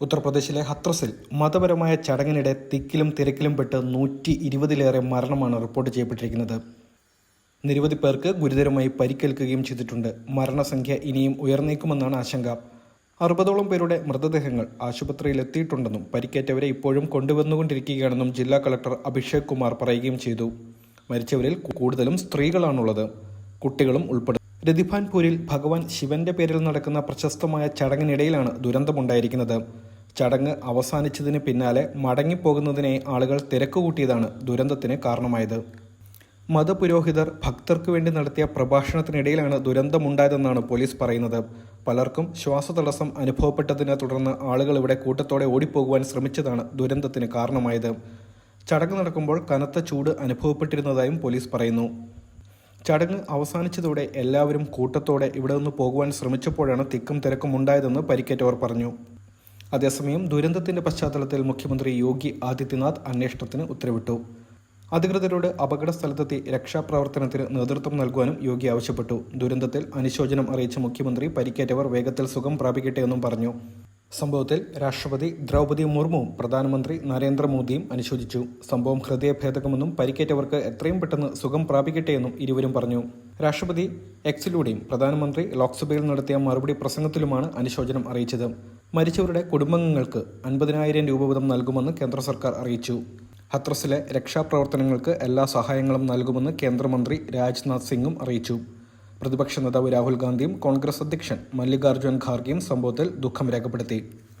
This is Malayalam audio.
ഉത്തർപ്രദേശിലെ ഹത്രസിൽ മതപരമായ ചടങ്ങിനിടെ തിക്കിലും തിരക്കിലും പെട്ട് നൂറ്റി ഇരുപതിലേറെ മരണമാണ് റിപ്പോർട്ട് ചെയ്യപ്പെട്ടിരിക്കുന്നത്. നിരവധി പേർക്ക് ഗുരുതരമായി പരിക്കേൽക്കുകയും ചെയ്തിട്ടുണ്ട്. മരണസംഖ്യ ഇനിയും ഉയർന്നേക്കുമെന്നാണ് ആശങ്ക. അറുപതോളം പേരുടെ മൃതദേഹങ്ങൾ ആശുപത്രിയിൽ എത്തിയിട്ടുണ്ടെന്നും പരിക്കേറ്റവരെ ഇപ്പോഴും കൊണ്ടുവന്നുകൊണ്ടിരിക്കുകയാണെന്നും ജില്ലാ കളക്ടർ അഭിഷേക് കുമാർ പറയുകയും ചെയ്തു. മരിച്ചവരിൽ കൂടുതലും സ്ത്രീകളാണുള്ളത്. കുട്ടികളും ഉൾപ്പെടും. രതിഭാൻപൂരിൽ ഭഗവാൻ ശിവന്റെ പേരിൽ നടക്കുന്ന പ്രശസ്തമായ ചടങ്ങിനിടയിലാണ് ദുരന്തമുണ്ടായിരിക്കുന്നത്. ചടങ്ങ് അവസാനിച്ചതിന് പിന്നാലെ മടങ്ങിപ്പോകുന്നതിനെ ആളുകൾ തിരക്കുകൂട്ടിയതാണ് ദുരന്തത്തിന് കാരണമായത്. മതപുരോഹിതർ ഭക്തർക്ക് വേണ്ടി നടത്തിയ പ്രഭാഷണത്തിനിടയിലാണ് ദുരന്തമുണ്ടായതെന്നാണ് പോലീസ് പറയുന്നത്. പലർക്കും ശ്വാസതടസ്സം അനുഭവപ്പെട്ടതിനെ തുടർന്ന് ആളുകൾ ഇവിടെ കൂട്ടത്തോടെ ഓടിപ്പോകുവാൻ ശ്രമിച്ചതാണ് ദുരന്തത്തിന് കാരണമായത്. ചടങ്ങ് നടക്കുമ്പോൾ കനത്ത ചൂട് അനുഭവപ്പെട്ടിരുന്നതായും പോലീസ് പറയുന്നു. ചടങ്ങ് അവസാനിച്ചതോടെ എല്ലാവരും കൂട്ടത്തോടെ ഇവിടെ നിന്ന് പോകുവാൻ ശ്രമിച്ചപ്പോഴാണ് തിക്കും തിരക്കും ഉണ്ടായതെന്ന് പരിക്കേറ്റവർ പറഞ്ഞു. അതേസമയം ദുരന്തത്തിന്റെ പശ്ചാത്തലത്തിൽ മുഖ്യമന്ത്രി യോഗി ആദിത്യനാഥ് അന്വേഷണത്തിന് ഉത്തരവിട്ടു. അധികൃതരോട് അപകട സ്ഥലത്തെത്തി രക്ഷാപ്രവർത്തനത്തിന് നേതൃത്വം നൽകുവാനും യോഗി ആവശ്യപ്പെട്ടു. ദുരന്തത്തിൽ അനുശോചനം അറിയിച്ച മുഖ്യമന്ത്രി പരിക്കേറ്റവർ വേഗത്തിൽ സുഖം പ്രാപിക്കട്ടെ എന്നും പറഞ്ഞു. സംഭവത്തിൽ രാഷ്ട്രപതി ദ്രൗപദി മുർമുവും പ്രധാനമന്ത്രി നരേന്ദ്രമോദിയും അനുശോചിച്ചു. സംഭവം ഹൃദയഭേദകമെന്നും പരിക്കേറ്റവർക്ക് എത്രയും പെട്ടെന്ന് സുഖം പ്രാപിക്കട്ടെ എന്നും ഇരുവരും പറഞ്ഞു. രാഷ്ട്രപതി എക്സിലൂടെയും പ്രധാനമന്ത്രി ലോക്സഭയിൽ നടത്തിയ മറുപടി പ്രസംഗത്തിലുമാണ് അനുശോചനം അറിയിച്ചത്. മരിച്ചവരുടെ കുടുംബങ്ങൾക്ക് അൻപതിനായിരം രൂപ വീതം നൽകുമെന്ന് കേന്ദ്ര സർക്കാർ അറിയിച്ചു. ഹത്രസിലെ രക്ഷാപ്രവർത്തനങ്ങൾക്ക് എല്ലാ സഹായങ്ങളും നൽകുമെന്ന് കേന്ദ്രമന്ത്രി രാജ്നാഥ് സിംഗും അറിയിച്ചു. പ്രതിപക്ഷ നേതാവ് രാഹുൽ ഗാന്ധിയും കോൺഗ്രസ് അധ്യക്ഷൻ മല്ലികാർജുൻ ഖാർഗെയും സംഭവത്തിൽ ദുഃഖം രേഖപ്പെടുത്തി.